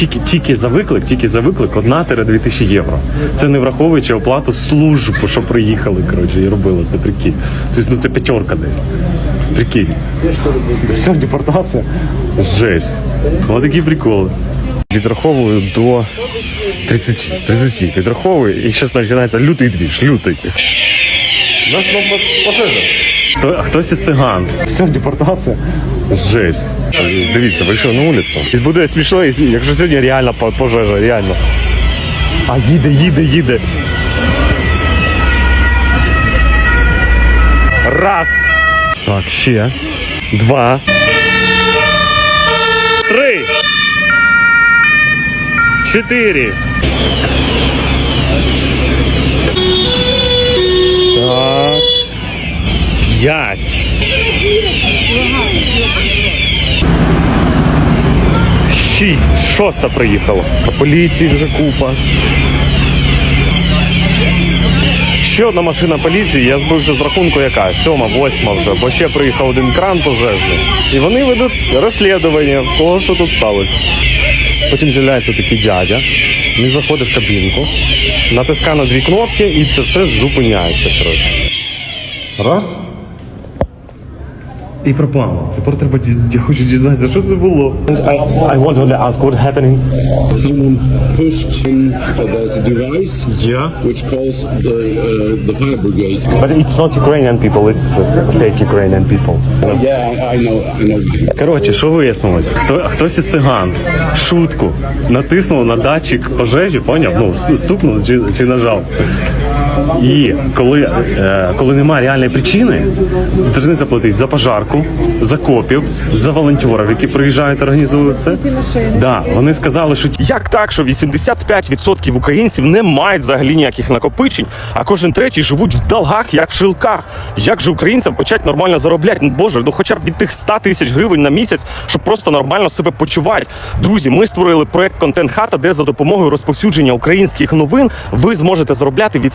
Тільки, тільки за виклик, тільки за виклик 1-2 тисячі євро. Це не враховуючи оплату службу, що приїхали, коротше, і робили це, прикинь. Тобто, ну це п'ятерка десь. Прикинь. Все, депортація. Жесть. Ось такі приколи. Відраховую до 30. 30 відраховую, і зараз починається лютий двіж, лютий. Нас знову пожежа. Хто, хтось із циган. Все, депортація. Жесть. Дивіться, вийшов на вулицю. І буде смішно, якщо сьогодні реально по- пожежа, реально. А їде, їде, їде. Раз. Так, ще. Два. Три. Чотири. Так. П'ять. Шість. Шоста приїхала. Поліції вже купа. Ще одна машина поліції, я збився з рахунку яка? Сьома, восьма вже, бо ще приїхав один кран пожежний. І вони ведуть розслідування того, що тут сталося. Потім з'являється такий дядя, він заходить в кабінку, натискає на дві кнопки і це все зупиняється. Коротше. Раз. І пропало. Тепер треба діз- я хочу дізнатися, що це було. I, I want to ask what happening. Someone pushed in. Uh, there's a device Yeah. which calls the uh, the fire brigade. But it's not Ukrainian people, it's uh, fake Ukrainian people. Yeah, I, I know. I know. Коротше, що вияснилось? Хто, хтось із циган в шутку натиснув на датчик пожежі, поняв? Ну, с- стукнув чи, чи нажав. І коли, е, коли немає реальної причини, повинні заплатити за пожарку, за копів, за волонтерів, які приїжджають організують це. Да, вони сказали, що як так, що 85% українців не мають взагалі ніяких накопичень, а кожен третій живуть в долгах, як в шилках. Як же українцям почати нормально заробляти? Ну боже, ну хоча б від тих 100 тисяч гривень на місяць, щоб просто нормально себе почувати. Друзі, ми створили проект Контент Хата, де за допомогою розповсюдження українських новин ви зможете заробляти від